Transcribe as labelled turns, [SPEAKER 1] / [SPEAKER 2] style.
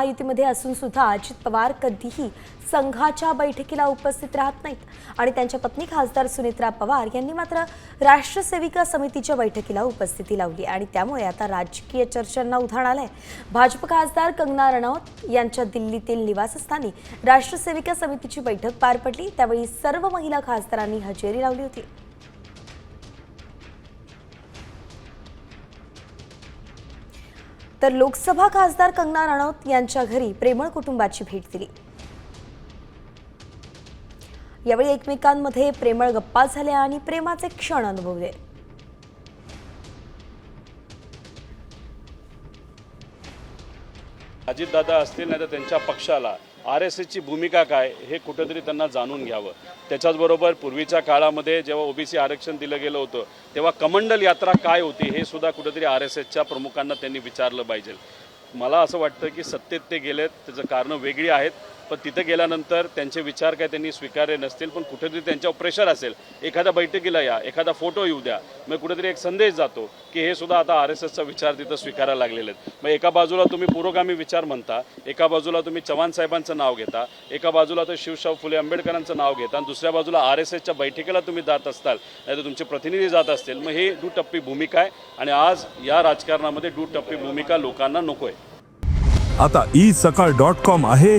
[SPEAKER 1] महायुतीमध्ये असून सुद्धा अजित पवार कधीही संघाच्या बैठकीला उपस्थित राहत नाहीत. आणि त्यांच्या पत्नी खासदार सुनित्रा पवार यांनी मात्र राष्ट्रसेविका समितीच्या बैठकीला उपस्थिती लावली. आणि त्यामुळे आता राजकीय चर्चांना उधाण आलंय. भाजप खासदार कंगना रनौत यांच्या दिल्लीतील निवासस्थानी राष्ट्रसेविका समितीची बैठक पार पडली. त्यावेळी सर्व महिला खासदारांनी हजेरी लावली होती. तर लोकसभा खासदार कंगना राणौत यांच्या घरी प्रेमळ कुटुंबाची भेट दिली. यावेळी एकमेकांमध्ये प्रेमळ गप्पा झाल्या आणि प्रेमाचे क्षण अनुभवले.
[SPEAKER 2] अजितदादा असतील नाही तर त्यांच्या पक्षाला. आर एस एसची भूमिका काय हे कुठंतरी त्यांना जाणून घ्यावं. त्याच्याचबरोबर पूर्वीच्या काळामध्ये जेव्हा ओबीसी आरक्षण दिलं गेलं होतं तेव्हा कमंडल यात्रा काय होती हे सुद्धा कुठंतरी आर एस एसच्या प्रमुखांना त्यांनी विचारलं पाहिजे. मला असं वाटतं की सत्तेत ते गेलेत त्याचं कारणं वेगळी आहेत. पण तिथं गेल्यानंतर त्यांचे विचार काय त्यांनी स्वीकारले नसतील पण कुठेतरी त्यांच्यावर प्रेशर असेल. एखाद्या बैठकीला या एखादा फोटो येऊ द्या. मग कुठेतरी एक संदेश जातो की हे सुद्धा आता आर एस एसचा विचार तिथं स्वीकारायला लागलेले आहेत. मग एका बाजूला तुम्ही पुरोगामी विचार म्हणता एका बाजूला तुम्ही चव्हाण साहेबांचं नाव घेता एका बाजूला तर शिवशाहू फुले आंबेडकरांचं नाव घेता आणि दुसऱ्या बाजूला आर एस एसच्या बैठकीला तुम्ही जात असताल नाही तर तुमचे प्रतिनिधी जात असतील मग ही दुटप्पी भूमिका आहे. आणि आज या राजकारणामध्ये दुटप्पी भूमिका लोकांना नको आहे
[SPEAKER 3] आता ई सकाळ डॉट कॉम आहे.